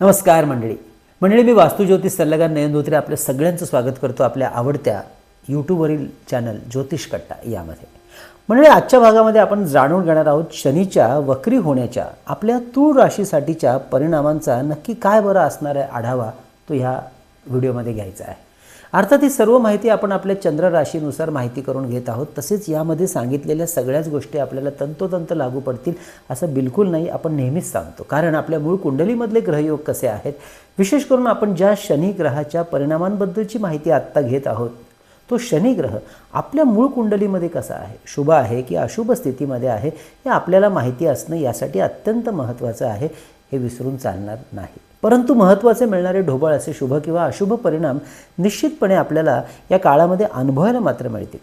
नमस्कार मंडळी. मंडळी मी वास्तुज्योतिष सल्लागार नयन धोत्रे आपल्या सगळ्यांचं स्वागत करतो आपल्या आवडत्या यूट्यूबवरील चॅनल ज्योतिष कट्टा यामध्ये. मंडळी आजच्या भागामध्ये आपण जाणून घेणार आहोत शनीच्या वक्री होण्याच्या आपल्या तूळ राशीसाठीच्या परिणामांचा नक्की काय बरं असणार आहे आढावा तो ह्या व्हिडिओमध्ये घ्यायचा आहे. अर्थात ही सर्व माहिती आपण आपल्या चंद्र राशीनुसार माहिती करून घेत आहोत. तसेच यामध्ये सांगितलेल्या सगळ्याच गोष्टी आपल्याला तंतोतंत लागू पडतील असं बिलकुल नाही आपण नेहमीच सांगतो. कारण आपल्या मूळ कुंडलीमधले ग्रहयोग कसे आहेत? विशेष करून आपण ज्या शनी ग्रहाच्या परिणामांबद्दलची माहिती आत्ता घेत आहोत तो शनिग्रह आपल्या मूळ कुंडलीमध्ये कसा आहे? शुभ आहे की अशुभ स्थितीमध्ये आहे हे आपल्याला माहिती असणं यासाठी अत्यंत महत्त्वाचं आहे हे विसरून चालणार नाही. परंतु महत्त्वाचे मिळणारे ढोबळ असे शुभ किंवा अशुभ परिणाम निश्चितपणे आपल्याला या काळामध्ये अनुभवायला मात्र मिळतील.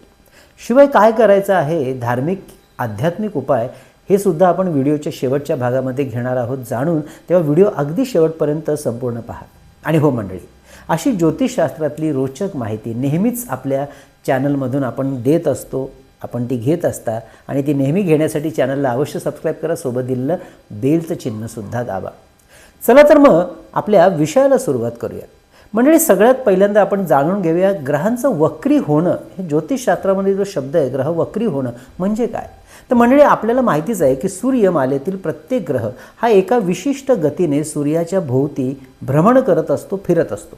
शिवाय काय करायचं आहे? धार्मिक आध्यात्मिक उपाय हे सुद्धा आपण व्हिडिओच्या शेवटच्या भागामध्ये घेणार आहोत जाणून तेव्हा व्हिडिओ अगदी शेवटपर्यंत संपूर्ण पहा. आणि हो मंडळी अशी ज्योतिषशास्त्रातली रोचक माहिती नेहमीच आपल्या चॅनलमधून आपण देत असतो आपण ती घेत असता आणि ती नेहमी घेण्यासाठी चॅनलला अवश्य सबस्क्राईब करा सोबत दिलेलं बेलचं चिन्हसुद्धा दाबा. चला तर मग आपल्या विषयाला सुरुवात करूया. मंडळी सगळ्यात पहिल्यांदा आपण जाणून घेऊया ग्रहांचं वक्री होणं. हे ज्योतिषशास्त्रामध्ये जो शब्द आहे ग्रह वक्री होणं म्हणजे काय? तर मंडळी आपल्याला माहितीच आहे की सूर्यमालेतील प्रत्येक ग्रह हा एका विशिष्ट गतीने सूर्याच्या भोवती भ्रमण करत असतो फिरत असतो.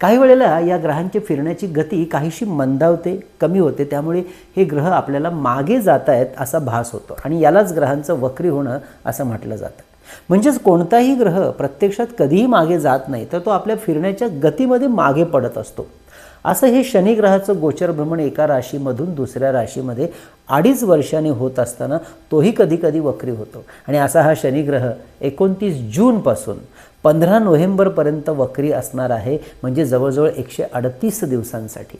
काही वेळेला या ग्रहांची फिरण्याची गती काहीशी मंदावते कमी होते. त्यामुळे हे ग्रह आपल्याला मागे जात आहेत असा भास होतो आणि यालाच ग्रहांचं वक्री होणं असं म्हटलं जातं. म्हणजेच कोणताही ग्रह प्रत्यक्षात कधीही मागे जात नाही तर तो आपल्या फिरण्याच्या गतीमध्ये मागे पडत असतो. असं हे शनिग्रहाचं गोचर भ्रमण एका राशीमधून दुसऱ्या राशीमध्ये अडीच वर्षांनी होत असताना तोही कधी कधी वक्री होतो. आणि असा हा शनिग्रह एकोणतीस जूनपासून पंधरा नोव्हेंबरपर्यंत वक्री असणार आहे म्हणजे जवळजवळ एकशे अडतीस दिवसांसाठी.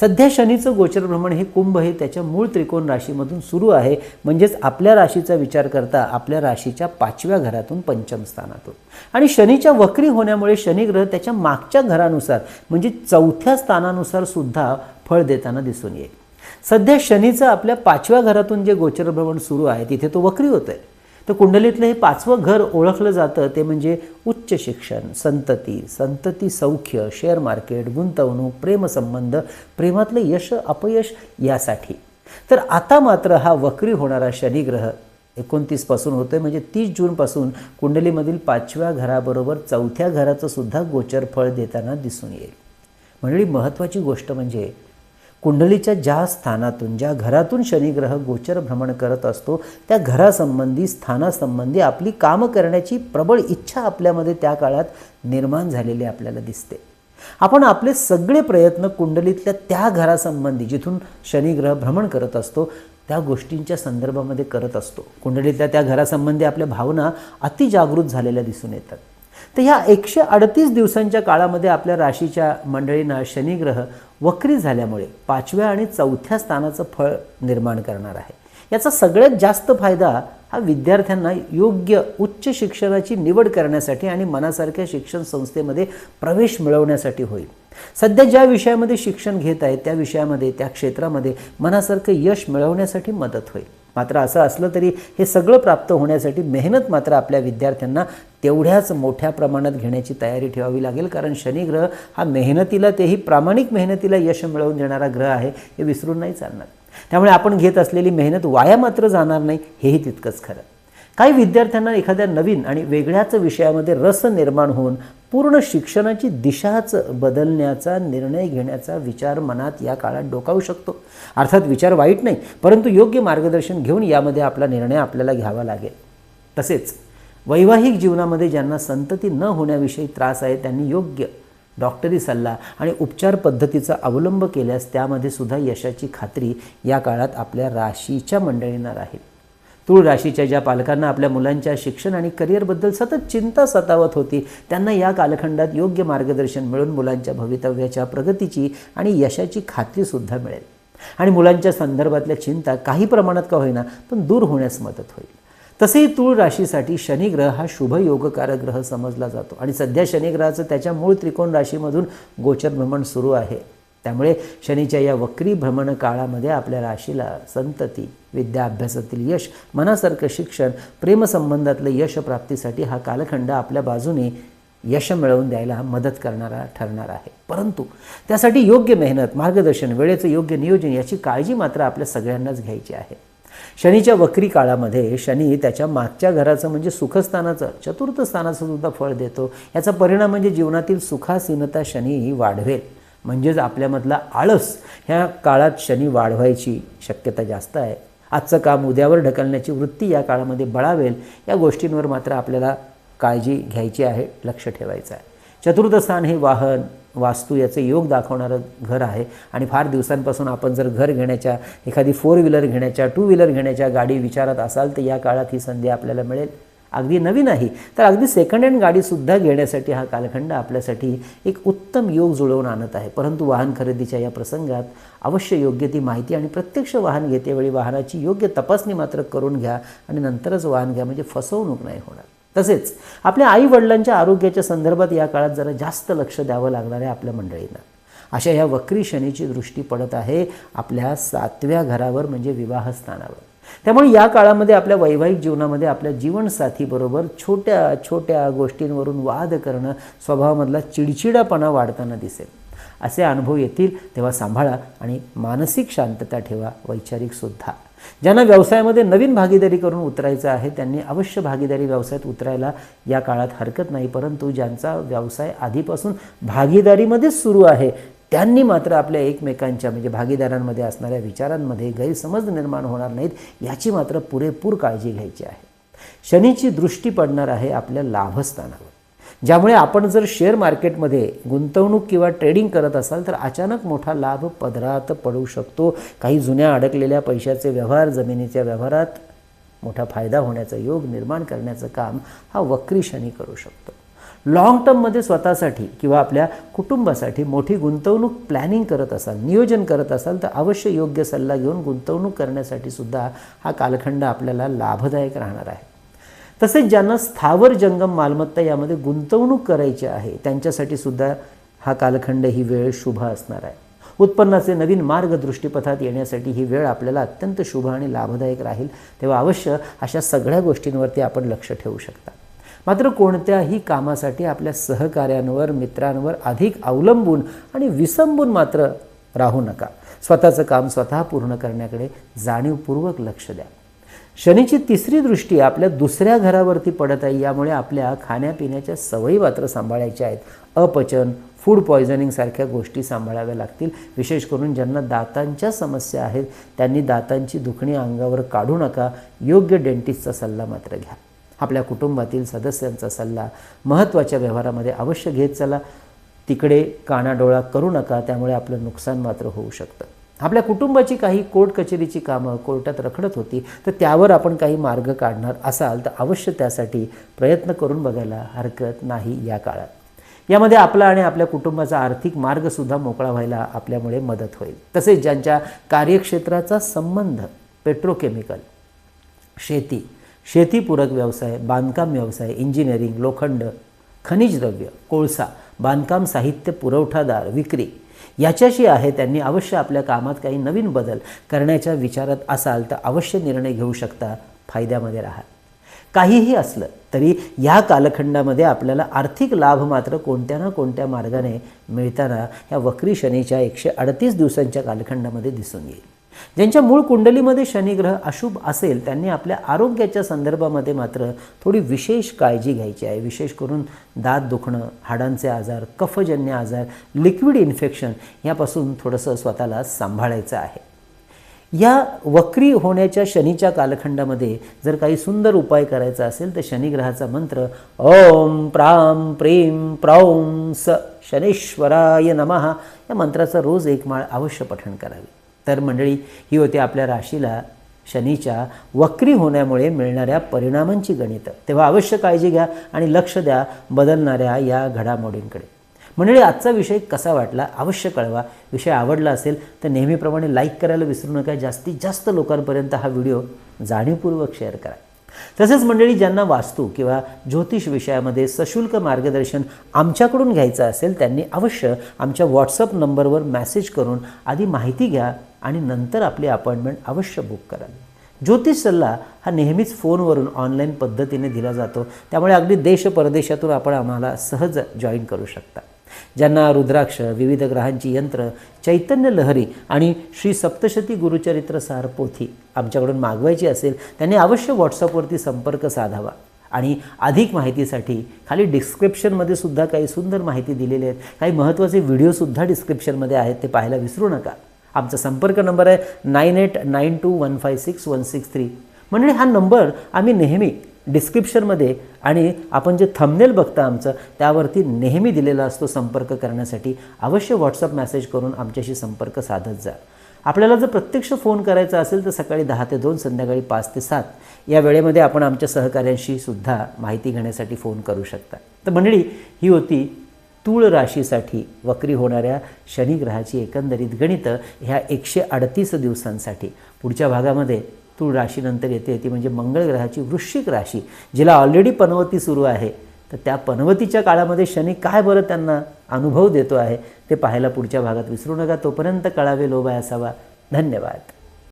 सध्या शनीचं गोचर भ्रमण हे कुंभ हे त्याच्या मूळ त्रिकोण राशीमधून सुरू आहे. म्हणजेच आपल्या राशीचा विचार करता आपल्या राशीच्या पाचव्या घरातून पंचम स्थानातून. आणि शनीच्या वक्री होण्यामुळे शनिग्रह त्याच्या मागच्या घरानुसार म्हणजे चौथ्या स्थानानुसार सुद्धा फळ देताना दिसून येईल. सध्या शनीचं आपल्या पाचव्या घरातून जे गोचर भ्रमण सुरू आहे तिथे तो वक्री होत आहे तर कुंडलीतलं हे पाचवं घर ओळखलं जातं ते म्हणजे उच्च शिक्षण संतती संतती सौख्य शेअर मार्केट गुंतवणूक प्रेमसंबंध प्रेमातलं यश अपयश यासाठी. तर आता मात्र हा वक्री होणारा शनिग्रह एकोणतीसपासून होतो आहे म्हणजे तीस जूनपासून कुंडलीमधील पाचव्या घराबरोबर चौथ्या घराचं सुद्धा गोचर फळ देताना दिसून येईल. मंडळी महत्त्वाची गोष्ट म्हणजे कुंडलीच्या ज्या स्थानातून ज्या घरातून शनिग्रह गोचर भ्रमण करत असतो त्या घरासंबंधी स्थानासंबंधी आपली कामं करण्याची प्रबळ इच्छा आपल्यामध्ये त्या काळात निर्माण झालेली आपल्याला दिसते. आपण आपले सगळे प्रयत्न कुंडलीतल्या त्या घरासंबंधी जिथून शनिग्रह भ्रमण करत असतो त्या गोष्टींच्या संदर्भामध्ये करत असतो. कुंडलीतल्या त्या घरासंबंधी आपल्या भावना अतिजागृत झालेल्या दिसून येतात. तर ह्या एकशे अडतीस दिवसांच्या काळामध्ये आपल्या राशीच्या मंडळींना शनिग्रह वक्री झाल्यामुळे पाचव्या आणि चौथ्या स्थानाचं फळ निर्माण करणार आहे. याचा सगळ्यात जास्त फायदा हा विद्यार्थ्यांना योग्य उच्च शिक्षणाची निवड करण्यासाठी आणि मनासारख्या शिक्षण संस्थेमध्ये प्रवेश मिळवण्यासाठी होईल. सध्या ज्या विषयामध्ये शिक्षण घेत आहे त्या विषयामध्ये त्या क्षेत्रामध्ये मनासारखं यश मिळवण्यासाठी मदत होईल. मात्र असं असलं तरी हे सगळं प्राप्त होण्यासाठी मेहनत मात्र आपल्या विद्यार्थ्यांना तेवढ्याच मोठ्या प्रमाणात घेण्याची तयारी ठेवावी लागेल. कारण शनिग्रह हा मेहनतीला तेही प्रामाणिक मेहनतीला यश मिळवून देणारा ग्रह आहे हे विसरून नाही चालणार. त्यामुळे आपण घेत असलेली मेहनत वाया मात्र जाणार नाही हेही तितकंच खरं. काही विद्यार्थ्यांना एखाद्या नवीन आणि वेगळ्याच विषयामध्ये रस निर्माण होऊन पूर्ण शिक्षणाची दिशाच बदलण्याचा निर्णय घेण्याचा विचार मनात या काळात डोकावू शकतो. अर्थात विचार वाईट नाही परंतु योग्य मार्गदर्शन घेऊन यामध्ये आपला निर्णय आपल्याला घ्यावा लागेल. तसेच वैवाहिक जीवनामध्ये ज्यांना संतती न होण्याविषयी त्रास आहे त्यांनी योग्य डॉक्टरी सल्ला आणि उपचार पद्धतीचा अवलंब केल्यास त्यामध्ये सुद्धा यशाची खात्री या काळात आपल्या राशीच्या मंडळींना राहील. तूळ राशीच्या ज्या पालकांना आपल्या मुलांच्या शिक्षण आणि करिअरबद्दल सतत चिंता सतावत होती त्यांना या कालखंडात योग्य मार्गदर्शन मिळून मुलांच्या भवितव्याच्या प्रगतीची आणि यशाची खात्रीसुद्धा मिळेल. आणि मुलांच्या संदर्भातल्या चिंता काही प्रमाणात का होईना पण दूर होण्यास मदत होईल. तसेही तूळ राशीसाठी शनिग्रह हा शुभ योगकारक ग्रह समजला जातो. आणि सध्या शनिग्रहाचं त्याच्या मूळ त्रिकोण राशीमधून गोचर भ्रमण सुरू आहे. त्यामुळे शनीच्या या वक्री भ्रमण काळामध्ये आपल्या राशीला संतती विद्या अभ्यासातील यश मनासारखं शिक्षण प्रेमसंबंधातलं यश प्राप्तीसाठी हा कालखंड आपल्या बाजूने यश मिळवून द्यायला मदत करणारा ठरणार आहे. परंतु त्यासाठी योग्य मेहनत मार्गदर्शन वेळेचं योग्य नियोजन याची काळजी मात्र आपल्या सगळ्यांनाच घ्यायची आहे. शनीच्या वक्री काळामध्ये शनी त्याच्या मागच्या घराचं म्हणजे सुखस्थानाचं चतुर्थ स्थानाचं सुद्धा फळ देतो. याचा परिणाम म्हणजे जीवनातील सुखासीनता शनी वाढवेल. म्हणजेच आपल्यामधला आळस ह्या काळात शनी वाढवायची शक्यता जास्त आहे. आजचं काम उद्यावर ढकलण्याची वृत्ती या काळामध्ये बळावेल या गोष्टींवर मात्र आपल्याला काळजी घ्यायची आहे लक्ष ठेवायचं आहे. चतुर्थ स्थान हे वाहन वास्तू याचे योग दाखवणारं घर आहे. आणि फार दिवसांपासून आपण जर घर घेण्याच्या एखादी फोर व्हीलर घेण्याच्या टू व्हीलर घेण्याच्या गाडी विचारत असाल तर या काळात ही संधी आपल्याला मिळेल. अगदी नवीन आहे. तर अगदी सेकंड हँड गाडीसुद्धा घेण्यासाठी हा कालखंड आपल्यासाठी एक उत्तम योग जुळवून आणत आहे. परंतु वाहन खरेदीच्या या प्रसंगात अवश्य योग्य ती माहिती आणि प्रत्यक्ष वाहन घेतेवेळी वाहनाची योग्य तपासणी मात्र करून घ्या आणि नंतरच वाहन घ्या म्हणजे फसवणूक नाही होणार. तसेच आपल्या आई वडिलांच्या आरोग्याच्या संदर्भात या काळात जरा जास्त लक्ष द्यावं लागणार आहे आपल्या मंडळींना. अशा ह्या वक्री शनीची दृष्टी पडत आहे आपल्या सातव्या घरावर म्हणजे विवाहस्थानावर. त्यामुळे या काळामध्ये आपल्या वैवाहिक जीवनामध्ये आपल्या जीवनसाथीबरोबर छोट्या छोट्या गोष्टींवरून वाद करणं स्वभावामधला चिडचिडापणा वाढताना दिसेल. असे अनुभव येतील तेव्हा सांभाळा आणि मानसिक शांतता ठेवा वैचारिकसुद्धा ज्यांना व्यवसायामध्ये नवीन भागीदारी करून उतरायचं आहे त्यांनी अवश्य भागीदारी व्यवसायात उतरायला या काळात हरकत नाही परंतु ज्यांचा व्यवसाय आधीपासून भागीदारीमध्येच सुरू आहे त्यांनी मात्र आपल्या एकमेकांच्या म्हणजे भागीदारांमध्ये असणाऱ्या विचारांमध्ये गैरसमज निर्माण होणार नाहीत याची मात्र पुरेपूर काळजी घ्यायची आहे. शनीची दृष्टी पडणार आहे आपल्या लाभस्थानावर. ज्यामुळे आपण जर शेअर मार्केटमध्ये गुंतवणूक किंवा ट्रेडिंग करत असाल तर अचानक मोठा लाभ पदरात पडू शकतो. काही जुन्या अडकलेल्या पैशाचे व्यवहार जमिनीच्या व्यवहारात मोठा फायदा होण्याचा योग निर्माण करण्याचं काम हा वक्री शनी करू शकतो. लाँग टर्ममध्ये स्वतःसाठी किंवा आपल्या कुटुंबासाठी मोठी गुंतवणूक प्लॅनिंग करत असाल नियोजन करत असाल तर अवश्य योग्य सल्ला घेऊन गुंतवणूक करण्यासाठी सुद्धा हा कालखंड आपल्याला लाभदायक राहणार आहे. तसेच ज्यांना स्थावर जंगम मालमत्ता यामध्ये गुंतवणूक करायची आहे त्यांच्यासाठी सुद्धा हा कालखंड ही वेळ शुभ असणार आहे. उत्पन्नाचे नवीन मार्ग दृष्टीपथात येण्यासाठी ही वेळ आपल्याला अत्यंत शुभ आणि लाभदायक राहील तेव्हा अवश्य अशा सगळ्या गोष्टींवरती आपण लक्ष ठेवू शकता. मात्र कोणत्याही कामासाठी आपल्या सहकार्यांवर मित्रांवर अधिक अवलंबून आणि विसंबून मात्र राहू नका. स्वतःचं काम स्वतः पूर्ण करण्याकडे जाणीवपूर्वक लक्ष द्या. शनीची तिसरी दृष्टी आपल्या दुसऱ्या घरावरती पडत आहे यामुळे आपल्या खाण्यापिण्याच्या सवयी मात्र सांभाळायच्या आहेत. अपचन फूड पॉयझनिंगसारख्या गोष्टी सांभाळाव्या लागतील विशेष करून ज्यांना दातांच्या समस्या आहेत. त्यांनी दातांची दुखणी अंगावर काढू नका. योग्य डेंटिस्टचा सल्ला मात्र घ्या. आपल्या कुटुंबातील सदस्यांचा सल्ला महत्त्वाच्या व्यवहारामध्ये अवश्य घेत चला. तिकडे कानाडोळा करू नका त्यामुळे आपलं नुकसान मात्र होऊ शकतं. आपल्या कुटुंबाची काही कोर्ट कचेरीची कामं कोर्टात रखडत होती तर त्यावर आपण काही मार्ग काढणार असाल तर अवश्य त्यासाठी प्रयत्न करून बघायला हरकत नाही या काळात. यामध्ये आपला आणि आपल्या कुटुंबाचा आर्थिक मार्गसुद्धा मोकळा व्हायला आपल्यामुळे मदत होईल. तसेच ज्यांच्या कार्यक्षेत्राचा संबंध पेट्रोकेमिकल शेती शेतीपूरक व्यवसाय बांधकाम व्यवसाय इंजिनिअरिंग लोखंड खनिज द्रव्य कोळसा बांधकाम साहित्य पुरवठादार विक्री याच्याशी आहे. त्यांनी अवश्य आपल्या कामात काही नवीन बदल करण्याच्या विचारात असाल तर अवश्य निर्णय घेऊ शकता. फायद्यामध्ये राहा. काहीही असलं तरी या कालखंडामध्ये आपल्याला आर्थिक लाभ मात्र कोणत्या ना कोणत्या मार्गाने मिळताना ह्या वक्री शनीच्या एकशे अडतीस दिवसांच्या कालखंडामध्ये दिसून येईल. ज्यांच्या मूळ कुंडलीमध्ये शनिग्रह अशुभ असेल त्यांनी आपल्या आरोग्याच्या संदर्भामध्ये मात्र थोडी विशेष काळजी घ्यायची आहे. विशेष करून दात दुखणं हाडांचे आजार कफजन्य आजार लिक्विड इन्फेक्शन यापासून थोडंसं स्वतःला सांभाळायचं आहे. या वक्री होण्याच्या शनीच्या कालखंडामध्ये जर काही सुंदर उपाय करायचा असेल तर शनिग्रहाचा मंत्र ओम प्राम प्रेम प्रौम स शनेश्वराय नमः या मंत्राचा रोज एक माळ अवश्य पठण करावे. तर मंडळी ही होती आपल्या राशीला शनीच्या वक्री होण्यामुळे मिळणाऱ्या परिणामांची गणितं. तेव्हा अवश्य काळजी घ्या आणि लक्ष द्या बदलणाऱ्या या घडामोडींकडे. मंडळी आजचा विषय कसा वाटला अवश्य कळवा. विषय आवडला असेल तर नेहमीप्रमाणे लाईक करायला विसरू नका. जास्तीत जास्त लोकांपर्यंत हा व्हिडिओ जाणीवपूर्वक शेअर करा. तसेच मंडळी ज्यांना वास्तू किंवा ज्योतिष विषयामध्ये सशुल्क मार्गदर्शन आमच्याकडून घ्यायचं असेल त्यांनी अवश्य आमच्या व्हॉट्सअप नंबरवर मॅसेज करून आधी माहिती घ्या आणि नंतर आपली अपॉइंटमेंट अवश्य बुक कराल ज्योतिष सल्ला हा नेहमीच फोनवरून ऑनलाईन पद्धतीने दिला जातो. त्यामुळे अगदी देश परदेशातून आपण आम्हाला सहज जॉईन करू शकता. ज्यांना रुद्राक्ष विविध ग्रहांची यंत्र चैतन्य लहरी आणि श्री सप्तशती गुरुचरित्र सार पोथी आमच्याकडून मागवायची असेल त्यांनी अवश्य व्हॉट्सअपवरती संपर्क साधावा. आणि अधिक माहितीसाठी खाली डिस्क्रिप्शनमध्ये सुद्धा काही सुंदर माहिती दिलेली आहेत. काही महत्त्वाचे व्हिडिओसुद्धा डिस्क्रिप्शनमध्ये आहेत ते पाहायला विसरू नका. आमचा संपर्क नंबर आहे nine eight nine two one five six one six three. म्हणजे हा नंबर आम्ही नेहमी डिस्क्रिप्शनमध्ये आणि आपण जे थंबनेल बघता आमचं त्यावरती नेहमी दिलेला असतो संपर्क करण्यासाठी. अवश्य व्हॉट्सअप मेसेज करून आमच्याशी संपर्क साधत जा. आपल्याला जर प्रत्यक्ष फोन करायचा असेल तर सकाळी दहा ते दोन संध्याकाळी पाच ते सात. या वेळेमध्ये आपण आमच्या सहकाऱ्यांशी सुद्धा माहिती घेण्यासाठी फोन करू शकता. तर मंडळी ही होती तूळ राशीसाठी वक्री होणाऱ्या शनिग्रहाची एकंदरीत गणितं ह्या एकशे अडतीस दिवसांसाठी. पुढच्या भागामध्ये तूळ राशीनंतर येते ती म्हणजे मंगळ ग्रहाची वृश्चिक राशी जिला ऑलरेडी पनवती सुरू आहे. तर त्या पनवतीच्या काळामध्ये शनी काय बरं त्यांना? अनुभव देतो आहे. ते पाहायला पुढच्या भागात विसरू नका. तोपर्यंत कळावे लोभाय असावा. धन्यवाद.